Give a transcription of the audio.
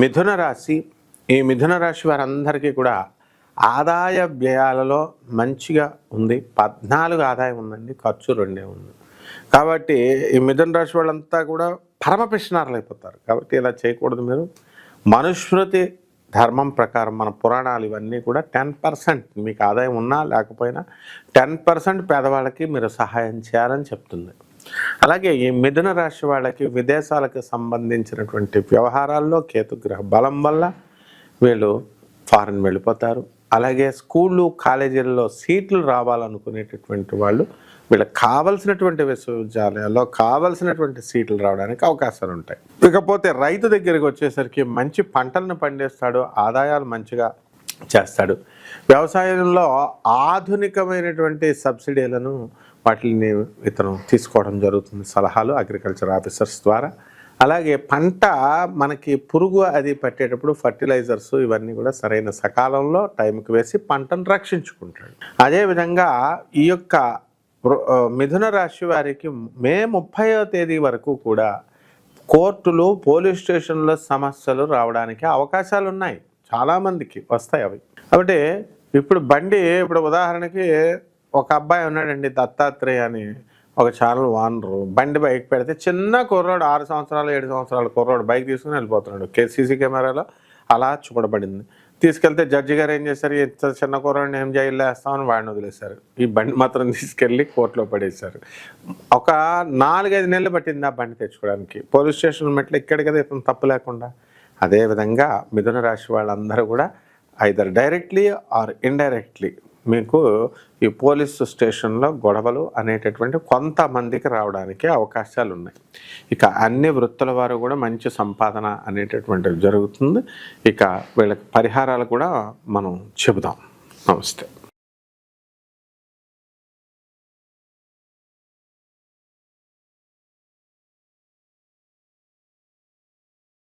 మిథున రాశి ఈ మిథున రాశి వారందరికీ కూడా ఆదాయ వ్యయాలలో మంచిగా ఉంది. పద్నాలుగు ఆదాయం ఉందండి ఖర్చు రెండే ఉంది. కాబట్టి ఈ మిథున రాశి వాళ్ళంతా కూడా పరమపిషనారులు అయిపోతారు. కాబట్టి ఇలా చేయకూడదు మీరు. మనుస్మృతి ధర్మం ప్రకారం మన పురాణాలు ఇవన్నీ కూడా టెన్ పర్సెంట్ మీకు ఆదాయం ఉన్నా లేకపోయినా టెన్ పర్సెంట్ పేదవాళ్ళకి మీరు సహాయం చేయాలని చెప్తుంది. అలాగే ఈ మిథున రాశి వాళ్ళకి విదేశాలకు సంబంధించినటువంటి వ్యవహారాల్లో కేతుగ్రహ బలం వల్ల వీళ్ళు ఫారెన్ వెళ్ళిపోతారు. అలాగే స్కూళ్ళు కాలేజీల్లో సీట్లు రావాలనుకునేటటువంటి వాళ్ళు వీళ్ళకి కావలసినటువంటి విశ్వవిద్యాలయాల్లో కావలసినటువంటి సీట్లు రావడానికి అవకాశాలు ఉంటాయి. ఇకపోతే రైతు దగ్గరికి వచ్చేసరికి మంచి పంటలను పండిస్తాడు ఆదాయాలు మంచిగా చేస్తాడు. వ్యవసాయంలో ఆధునికమైనటువంటి సబ్సిడీలను వాటిని ఇతను తీసుకోవడం జరుగుతుంది. సలహాలు అగ్రికల్చర్ ఆఫీసర్స్ ద్వారా. అలాగే పంట మనకి పురుగు అది పట్టేటప్పుడు ఫర్టిలైజర్స్ ఇవన్నీ కూడా సరైన సకాలంలో టైంకి వేసి పంటను రక్షించుకుంటాడు. అదేవిధంగా ఈ యొక్క మిథున రాశి వారికి మే ముప్పైవ తేదీ వరకు కూడా కోర్టులు పోలీస్ స్టేషన్లో సమస్యలు రావడానికి అవకాశాలు ఉన్నాయి చాలామందికి వస్తాయి అవి. కాబట్టి ఇప్పుడు బండి ఇప్పుడు ఉదాహరణకి ఒక అబ్బాయి ఉన్నాడండి దత్తాత్రేయ అని ఒక ఛానల్ వానరు బండి బైక్ పెడితే చిన్న కుర్రాడు ఆరు సంవత్సరాలు ఏడు సంవత్సరాలు కుర్రాడు బైక్ తీసుకుని వెళ్ళిపోతున్నాడు. కేసీసీ కెమెరాలో అలా చూపడబడింది తీసుకెళ్తే జడ్జి గారు ఏం చేశారు? ఇంత చిన్న కుర్రాడిని ఏం చేయలేస్తామని వాడిని వదిలేశారు. ఈ బండి మాత్రం తీసుకెళ్ళి కోర్టులో పడేశారు. ఒక నాలుగైదు నెలలు పట్టింది ఆ బండి తెచ్చుకోవడానికి. పోలీస్ స్టేషన్ మెట్లు ఇక్కడ కదా ఇతను తప్పు లేకుండా. అదేవిధంగా మిథున రాశి వాళ్ళందరూ కూడా ఐదర్ డైరెక్ట్లీ ఆర్ ఇండైరెక్ట్లీ మీకు ఈ పోలీసు స్టేషన్లో గొడవలు అనేటటువంటి కొంతమందికి రావడానికి అవకాశాలు ఉన్నాయి ఇక అన్ని వృత్తుల వారు కూడా మంచి సంపాదన అనేటటువంటిది జరుగుతుంది. ఇక వీళ్ళకి పరిహారాలు కూడా మనం చెబుదాం. నమస్తే.